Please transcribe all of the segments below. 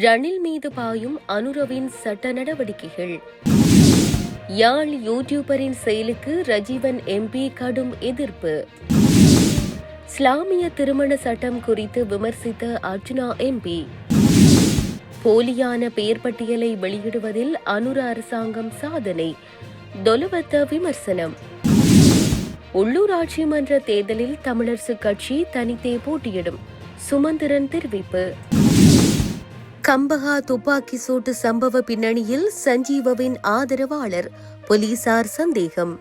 ரணில் மீது பாயும் அனுரவின் சட்ட நடவடிக்கைகள். யாழ் யூடியூபரின் செயலுக்கு ரஜீவன் எம்பி கடும் எதிர்ப்பு. இஸ்லாமிய திருமண சட்டம் குறித்து விமர்சித்த அர்ஜுனா எம்பி. போலியான பெயர் பட்டியலை வெளியிடுவதில் அனுர அரசாங்கம் சாதனை. தொலுவத்த விமர்சனம். உள்ளூராட்சி மன்ற தேர்தலில் தமிழரசு கட்சி தனித்தே போட்டியிடும். சுமந்திரன் தெரிவிப்பு. கம்பகா துப்பாக்கி சூட்டு சம்பவ பின்னணியில் சஞ்சீவவின் ஆதரவாளர் போலீசார் சந்தேகம்.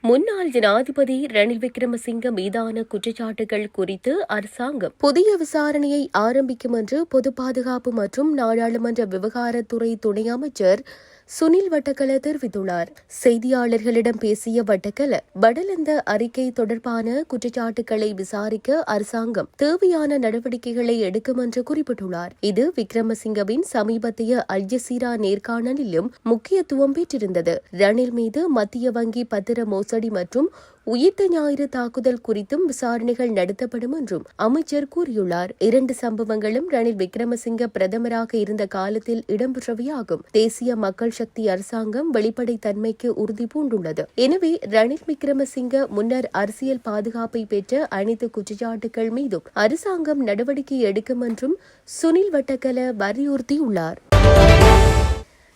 முன்னாள் ஜனாதிபதி ரணில் விக்ரமசிங்க மீதான குற்றச்சாட்டுகள் குறித்து அரசாங்கம் புதிய விசாரணையை ஆரம்பிக்கும் என்று பொது பாதுகாப்பு மற்றும் நாடாளுமன்ற விவகாரத்துறை துணை அமைச்சர் சுனில் வட்டக்கல தெரிவித்துள்ளார். செய்தியாளர்களிடம் பேசிய வட்டக்கல வடலந்த அறிக்கை தொடர்பான குற்றச்சாட்டுகளை விசாரிக்க அரசாங்கம் தேவையான நடவடிக்கைகளை எடுக்கும் என்று குறிப்பிட்டுள்ளார். இது விக்ரமசிங்கவின் சமீபத்திய அல்ஜசீரா நேர்காணலிலும் முக்கியத்துவம் பெற்றிருந்தது. ரணில் மீது மத்திய வங்கி பத்திர மோசடி மற்றும் உயிர்த்த ஞாயிறு தாக்குதல் குறித்தும் விசாரணைகள் நடத்தப்படும் என்றும் அமைச்சர் கூறியுள்ளார். இரண்டு சம்பவங்களும் ரணில் விக்ரமசிங்க பிரதமராக இருந்த காலத்தில் இடம்பெற்றவையாகும். தேசிய மக்கள் சக்தி அரசாங்கம் வெளிப்படைத்தன்மைக்கு உறுதி பூண்டுள்ளது. எனவே ரணில் விக்ரமசிங்க முன்னர் அரசியல் பாதுகாப்பை பெற்ற அனைத்து குற்றச்சாட்டுகள் மீதும் அரசாங்கம் நடவடிக்கை எடுக்கும் என்றும் சுனில் வட்டக்கல வலியுறுத்தியுள்ளார்.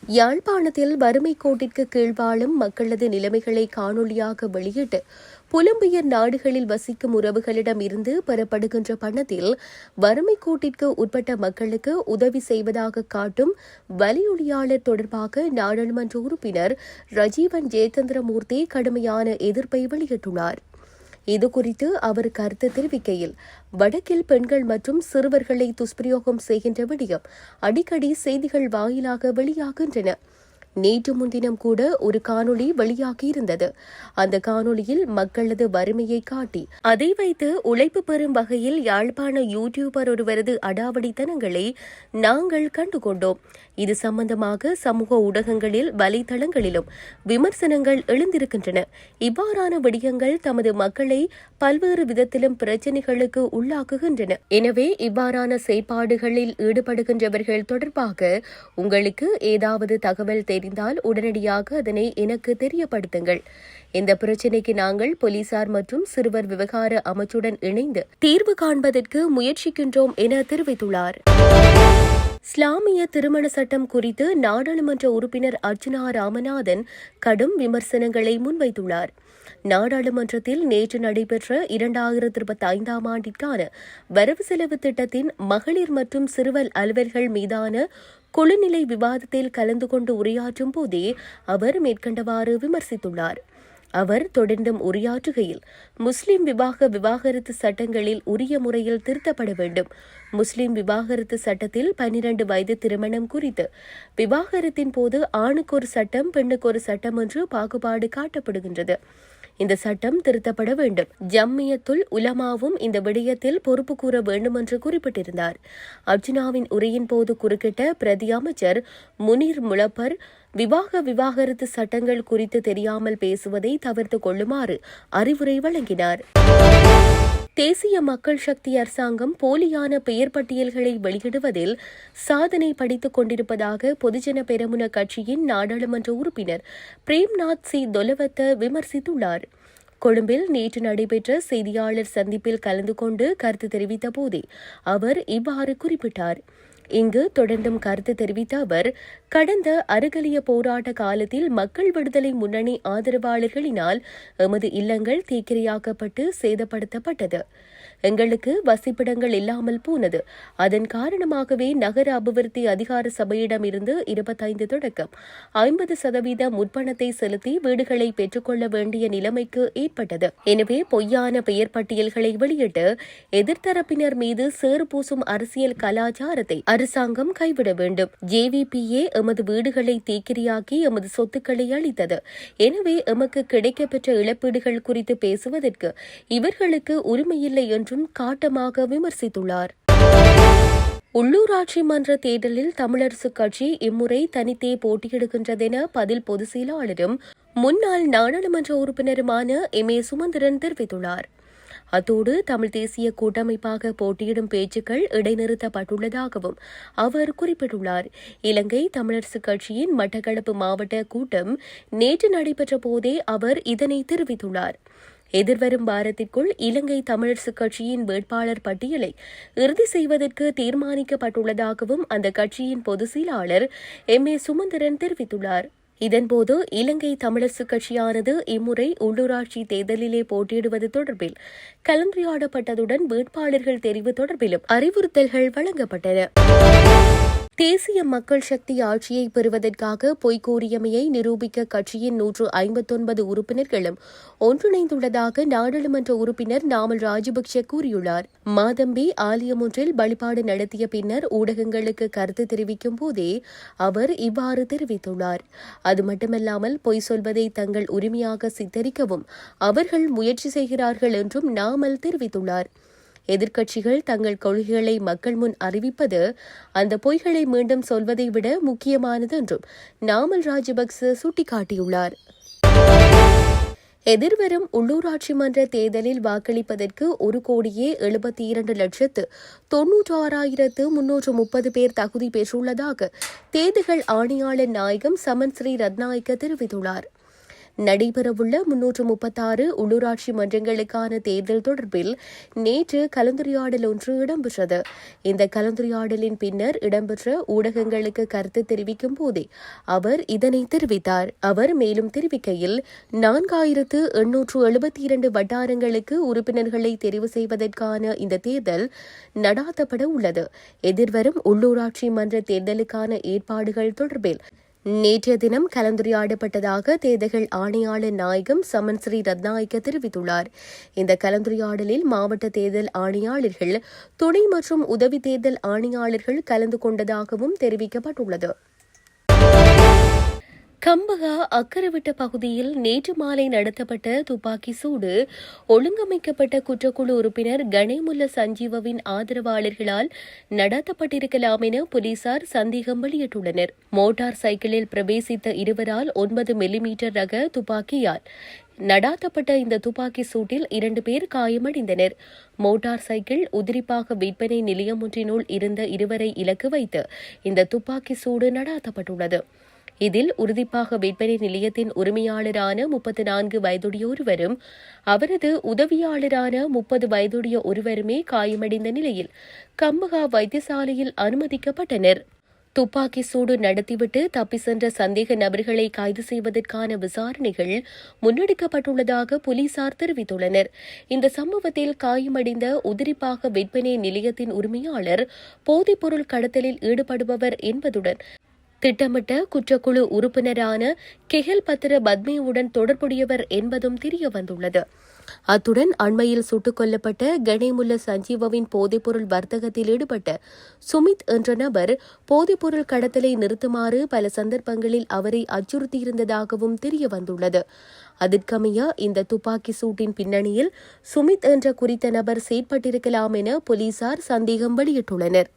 யாழ்ப்பாணத்தில் வறுமை கோட்டிற்கு கீழ் வாழும் மக்களது நிலைமைகளை காணொலியாக வெளியிட்டு புலம்பெயர் நாடுகளில் வசிக்கும் உறவுகளிடம் இருந்து பெறப்படுகின்ற பணத்தில் வறுமை கோட்டிற்கு உட்பட்ட மக்களுக்கு உதவி செய்வதாக காட்டும் வலியொலியாளர் தொடர்பாக நாடாளுமன்ற உறுப்பினர் ரஜீவன் ஜெயச்சந்திரமூர்த்தி கடுமையான எதிர்ப்பை வெளியிட்டுள்ளார். இதுகுறித்து அவர் கருத்து தெரிவிக்கையில் வடக்கில் பெண்கள் மற்றும் சிறுவர்களை துஷ்பிரயோகம் செய்கின்ற விடயம் அடிக்கடி செய்திகள் வாயிலாக வெளியாகின்றன. நேற்று முன்தினம் கூட ஒரு காணொளி வெளியாகியிருந்தது அந்த காணொளியில் மக்களது வறுமையை காட்டி அதை வைத்து உழைப்பு பெறும் வகையில் யாழ்ப்பாண யூடியூபர் ஒருவரது அடாவடித்தனங்களை நாங்கள் கண்டுகொண்டோம். இது சம்பந்தமாக சமூக ஊடகங்களில் வலைதளங்களிலும் விமர்சனங்கள் எழுந்திருக்கின்றன. இவ்வாறான விடயங்கள் தமது மக்களை பல்வேறு விதத்திலும் பிரச்சினைகளுக்கு உள்ளாக்குகின்றன. எனவே இவ்வாறான செயற்பாடுகளில் ஈடுபடுகின்றவர்கள் தொடர்பாக உங்களுக்கு ஏதாவது தகவல் தெரிந்தால் உடனடியாக அதனை எனக்கு தெரியப்படுத்துங்கள். இந்த பிரச்சினைக்கு நாங்கள் போலீசார் மற்றும் சிறுவர் விவகார அமைச்சுடன் இணைந்து தீர்வு காண்பதற்கு முயற்சிக்கின்றோம் என தெரிவித்துள்ளார். இஸ்லாமிய திருமண சட்டம் குறித்து நாடாளுமன்ற உறுப்பினர் அர்ஜுனா ராமநாதன் கடும் விமர்சனங்களை முன்வைத்துள்ளார். நாடாளுமன்றத்தில் நேற்று நடைபெற்ற இரண்டாயிரத்தி இருபத்தி ஐந்தாம் ஆண்டிற்கான வரவு செலவு திட்டத்தின் மகளிர் மற்றும் சிறுவர் அலுவல்கள் மீதான குழுநிலை விவாதத்தில் கலந்து கொண்டு உரையாற்றும் போதே அவர் மேற்கண்டவாறு விமர்சித்துள்ளார். அவர் தொடர்ந்தும் உரையாற்றுகையில் முஸ்லிம் விவாக விவாகரத்து சட்டங்களில் உரிய முறையில் திருத்தப்பட வேண்டும். முஸ்லிம் விவாகரத்து சட்டத்தில் பனிரண்டு வயது திருமணம் குறித்து விவாகரத்தின் போது ஆணுக்கு ஒரு சட்டம் பெண்ணுக்கு ஒரு சட்டம் என்று பாகுபாடு காட்டப்படுகின்றது. இந்த சட்டம் திருத்தப்பட வேண்டும். ஜம்மியத்துல் உலமாவும் இந்த விடயத்தில் பொறுப்பு கூற வேண்டும் என்று குறிப்பிட்டிருந்தார். அர்ஜுனாவின் உரையின் போது குறுக்கிட்ட பிரதி அமைச்சர் முனீர் முளப்பர் விவாக விவாகரத்து சட்டங்கள் குறித்து தெரியாமல் பேசுவதை தவிர்த்து கொள்ளுமாறு அறிவுரை வழங்கினார். தேசிய மக்கள் சக்தி அரசாங்கம் போலியான பெயர் பட்டியல்களை வெளியிடுவதில் சாதனை படித்துக் கொண்டிருப்பதாக பொதுஜன பெரமுன கட்சியின் நாடாளுமன்ற உறுப்பினர் பிரேம்நாத் சி. தொலவத்த விமர்சித்துள்ளார். கொழும்பில் நேற்று நடைபெற்ற செய்தியாளர் சந்திப்பில் கலந்து கொண்டு கருத்து தெரிவித்த போதே அவர் இவ்வாறு குறிப்பிட்டார். இங்கு தொடர்ந்தும் கருத்து தெரிவித்த அவர் கடந்த அருகலிய போராட்ட காலத்தில் மக்கள் விடுதலை முன்னணி ஆதரவாளர்களினால் எமது இல்லங்கள் தீக்கிரையாக்கப்பட்டு சேதப்படுத்தப்பட்டது. எங்களுக்கு வசிப்பிடங்கள் இல்லாமல் போனது. அதன் காரணமாகவே நகர அபிவிருத்தி அதிகார சபையிடம் இருந்து இருபத்தைந்து தொடக்கம் ஐம்பது சதவீத முற்பணத்தை செலுத்தி வீடுகளை பெற்றுக்கொள்ள வேண்டிய நிலைமைக்கு ஏற்பட்டது. எனவே பொய்யான பெயர் பட்டியல்களை வெளியிட்டு எதிர்த்தரப்பினர் மீது சேறு பூசும் அரசியல் கலாச்சாரத்தை அரசாங்கம் கைவிட வேண்டும். ஜேவிபிஏ எமது வீடுகளை தீக்கிரியாக்கி எமது சொத்துக்களை அளித்தது எனவே எமக்கு கிடைக்கப்பெற்ற இழப்பீடுகள் குறித்து பேசுவதற்கு இவர்களுக்கு உரிமையில்லை என்றும் காட்டமாக விமர்சித்துள்ளார். உள்ளூராட்சி மன்ற தேர்தலில் தமிழரசு கட்சி இம்முறை தனித்தே போட்டியிடுகின்றதென பதில் பொதுச் செயலாளரும் முன்னாள் நாடாளுமன்ற உறுப்பினருமான எம் ஏ சுமந்திரன் தெரிவித்துள்ளார். அத்தோடு தமிழ் தேசிய கூட்டமைப்பாக போட்டியிடும் பேச்சுக்கள் இடைநிறுத்தப்பட்டுள்ளதாகவும் அவர் குறிப்பிட்டுள்ளார். இலங்கை தமிழரசுக் கட்சியின் மட்டக்களப்பு மாவட்ட கூட்டம் நேற்று நடைபெற்ற போதே அவர் இதனை தெரிவித்துள்ளார். எதிர்வரும் வாரத்திற்குள் இலங்கை தமிழரசுக் கட்சியின் வேட்பாளர் பட்டியலை இறுதி செய்வதற்கு தீர்மானிக்கப்பட்டுள்ளதாகவும் அந்த கட்சியின் பொதுச் செயலாளர் எம் ஏ சுமந்திரன் தெரிவித்துள்ளார். இதன்போது இலங்கை தமிழரசுக் கட்சியானது இம்முறை உள்ளூராட்சி தேர்தலிலே போட்டியிடுவது தொடர்பில் கலந்துரையாடப்பட்டதுடன் வேட்பாளர்கள் தெரிவு தொடர்பிலும் அறிவுறுத்தல்கள் வழங்கப்பட்டன. தேசிய மக்கள் சக்தி ஆட்சியை பெறுவதற்காக பொய்கூறியமையை நிரூபிக்க கட்சியின் நூற்று ஐம்பத்தொன்பது உறுப்பினர்களும் ஒன்றிணைந்துள்ளதாக நாடாளுமன்ற உறுப்பினர் நாமல் ராஜபக்சே கூறியுள்ளார். மாதம்பி ஆலயம் ஒன்றில் வழிபாடு நடத்திய பின்னர் ஊடகங்களுக்கு கருத்து தெரிவிக்கும் போதே அவர் இவ்வாறு தெரிவித்துள்ளார். அது மட்டுமல்லாமல் பொய் சொல்வதை தங்கள் உரிமையாக சித்தரிக்கவும் அவர்கள் முயற்சி செய்கிறார்கள் என்றும் நாமல் தெரிவித்துள்ளார். எதிர்க்கட்சிகள் தங்கள் கொள்கைகளை மக்கள் முன் அறிவிப்பது அந்த பொய்களை மீண்டும் சொல்வதை விட முக்கியமானது என்றும் நாமல் ராஜபக்ச சுட்டிக்காட்டியுள்ளார். எதிர்வரும் உள்ளூராட்சி மன்ற தேர்தலில் வாக்களிப்பதற்கு ஒரு கோடியே எழுபத்தி இரண்டு லட்சத்து தொன்னூற்று ஆறாயிரத்து முன்னூற்று முப்பது பேர் தகுதி பெற்றுள்ளதாக தேர்தல்கள் ஆணையாளர் நாயகம் சமன் ஸ்ரீ ரத்நாயக்க தெரிவித்துள்ளார். நடைபெறவுள்ள முன்னூற்று முப்பத்தாறு உள்ளூராட்சி மன்றங்களுக்கான தேர்தல் தொடர்பில் நேற்று கலந்துரையாடல் ஒன்று இடம்பெற்றது. இந்த கலந்துரையாடலின் பின்னர் இடம்பெற்ற ஊடகங்களுக்கு கருத்து தெரிவிக்கும் போதே அவர் இதனை தெரிவித்தார். அவர் மேலும் தெரிவிக்கையில் நான்காயிரத்து எண்ணூற்று எழுபத்தி இரண்டு வட்டாரங்களுக்கு உறுப்பினர்களை தெரிவு செய்வதற்கான இந்த தேர்தல் நடாத்தப்பட உள்ளது. எதிர்வரும் உள்ளூராட்சி மன்ற தேர்தலுக்கான ஏற்பாடுகள் தொடர்பில் நேற்றைய தினம் கலந்துரையாடப்பட்டதாக தேர்தல்கள் ஆணையாளர் நாயகம் சமன் ஸ்ரீ ரத்நாயக்க தெரிவித்துள்ளார். இந்த கலந்துரையாடலில் மாவட்ட தேர்தல் ஆணையாளர்கள் துணை மற்றும் உதவி தேர்தல் ஆணையாளர்கள் கலந்து கொண்டதாகவும் தெரிவிக்கப்பட்டுள்ளது. கம்பகா அக்கரவிட்ட பகுதியில் நேற்று மாலை நடத்தப்பட்ட துப்பாக்கி சூடு ஒழுங்கமைக்கப்பட்ட குற்றக்குழு உறுப்பினர் கணேமுல்ல சஞ்சீவவின் ஆதரவாளர்களால் நடத்தப்பட்டிருக்கலாம் என போலீசார் சந்தேகம் வெளியிட்டுள்ளனர். மோட்டார் சைக்கிளில் பிரவேசித்த இருவரால் ஒன்பது மில்லிமீட்டர் ரக துப்பாக்கியால் நடாத்தப்பட்ட இந்த துப்பாக்கி சூட்டில் இரண்டு பேர் காயமடைந்தனர். மோட்டார் சைக்கிள் உதிரிப்பாக விற்பனை நிலையம் ஒன்றினுள் இருந்த இருவரை இலக்கு வைத்து இந்த துப்பாக்கி சூடு நடாத்தப்பட்டுள்ளது. இதில் உறுதிப்பாக விற்பனை நிலையத்தின் உரிமையாளரான முப்பத்தி நான்கு வயதுடைய ஒருவரும் அவரது உதவியாளரான முப்பது வயதுடைய ஒருவருமே காயமடைந்த நிலையில் கம்பகா வைத்தியசாலையில் அனுமதிக்கப்பட்டனர். துப்பாக்கி சூடு நடத்திவிட்டு தப்பி சென்ற சந்தேக நபர்களை கைது செய்வதற்கான விசாரணைகள் முன்னெடுக்கப்பட்டுள்ளதாக போலீசார் தெரிவித்துள்ளனர். இந்த சம்பவத்தில் காயமடைந்த உதிரிப்பாக விற்பனை நிலையத்தின் உரிமையாளர் போதைப்பொருள் கடத்தலில் ஈடுபடுபவர் என்பதுடன் திட்டமிட்ட குற்றக்குழு உறுப்பினரான கெஹல் பத்திர பத்மேவுடன் தொடர்புடையவர் என்பதும் தெரிய வந்துள்ளது. அத்துடன் அண்மையில் சுட்டுக் கொல்லப்பட்ட கணேமுல்ல சஞ்சீவாவின் போதைப்பொருள் வர்த்தகத்தில் ஈடுபட்ட சுமித் என்ற நபர் போதைப்பொருள் கடத்தலை நிறுத்துமாறு பல சந்தர்ப்பங்களில் அவரை அச்சுறுத்தியிருந்ததாகவும் தெரிய வந்துள்ளது. அதற்கமைய இந்த துப்பாக்கி சூட்டின் பின்னணியில் சுமித் என்ற குறித்த நபர் செயற்பட்டிருக்கலாம் என போலீசார் சந்தேகம் வெளியிட்டுள்ளனர்.